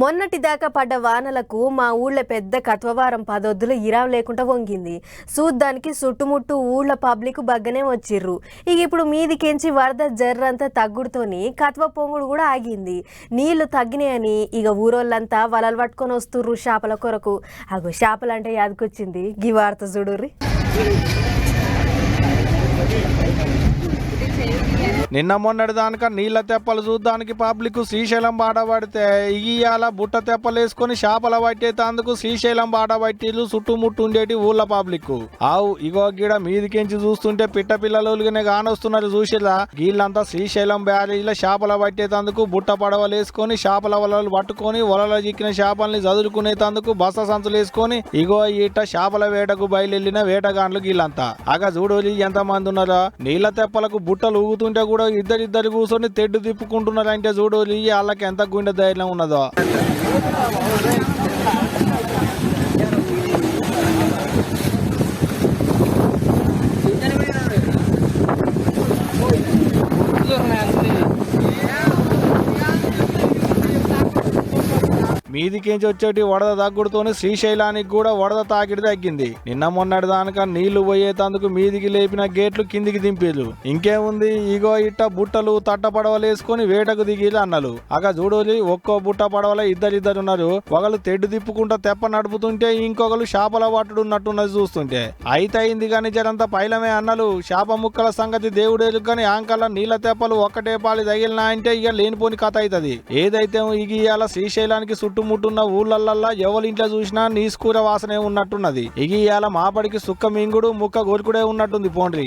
మొన్నటి దాకా పడ్డ వానలకు మా ఊళ్ళో పెద్ద కత్వవారం పదొద్దులు ఇరాం లేకుండా వంగింది. చూడ్డానికి చుట్టుముట్టు ఊళ్ళ పబ్లిక్ బగ్గనే వచ్చిర్రు. ఇక ఇప్పుడు మీదికెంచి వరద జర్రంతా తగ్గుడుతోని కత్వ పొంగుడు కూడా ఆగింది. నీళ్ళు తగ్గినాయని ఇక ఊరోళ్ళంతా వలలు పట్టుకొని వస్తుర్రు చేపల కొరకు. అగో చేపలంటే యాదకొచ్చింది. గీ వార్త చూడుర్రి. నిన్న మొన్నటి దానిక నీళ్ళ తెప్పలు చూడ్డానికి పబ్లిక్ శ్రీశైలం బాట పడితే ఇయ్యాల బుట్ట తెప్పలు వేసుకొని చేపల పట్టేటందుకు శ్రీశైలం బాట పట్టిలు చుట్టుముట్టు ఉండేటి ఊళ్ళ పబ్లిక్ ఆవు ఇగో గిడ మీదికించి చూస్తుంటే పిట్ట పిల్లలుగానే కానొస్తున్నారు చూసిలా గీళ్ళంతా శ్రీశైలం బ్యారేజీలో చేపల పట్టేటందుకు బుట్ట పడవలు వేసుకొని చేపల వలలు పట్టుకొని వలలో చిక్కిన చేపల్ని చదువుకునేటందుకు బస్త సంచులు వేసుకొని ఇగో ఇట చేపల వేటకు బయలుదేరిన వేటగాండ్లు గీళ్ళంతా. అగ చూడోలి ఎంత మంది ఉన్నారా. నీళ్ళ తెప్పలకు బుట్టలు ఊగుతుంటే కూడా ఇద్దరిద్దరు కూర్చొని తెడ్డు తిప్పుకుంటున్నారంటే ఈ వాళ్ళకి ఎంత గుండె ధైర్యం ఉన్నదో. మీదికించి వచ్చేటి వడద తగ్గుడుతోని శ్రీశైలానికి కూడా వడద తాకిడి తగ్గింది. నిన్న మొన్నటి దానిక నీళ్ళు పోయేటందుకు మీదికి లేపిన గేట్లు కిందికి దింపేలు ఇంకేముంది? ఇగో ఇట్ట బుట్టలు తట్ట పడవలు వేసుకొని వేటకు దిగి అన్నలు. అక చూడోలి ఒక్కో బుట్ట పడవల ఇద్దరిద్దరు ఉన్నారు. ఒకళ్ళు తెడ్డు తిప్పుకుంటా తెప్ప నడుపుతుంటే ఇంకొకరు చేపల పట్టుడున్నట్టున్నది చూస్తుంటే. అయితే అయింది కానీ జరంతా పైలమే అన్నలు. చేప ముక్కల సంగతి దేవుడేలు కానీ ఆంకల నీళ్ళ తెప్పలు ఒక్కటే పాలి తగిలినా అంటే ఇక లేనిపోని కథ అవుతుంది ఏదైతే ఇక ఇవాళ శ్రీశైలానికి చుట్టుముట్టున్న ఊళ్ళల్లల్లా ఎవరి ఇంట్లో చూసినా నీసుకూర వాసనే ఉన్నట్టున్నది. ఇక ఇవాళ మాపడికి సుక్క మింగుడు ముక్క గోరుకుడే ఉన్నట్టుంది పోండ్రి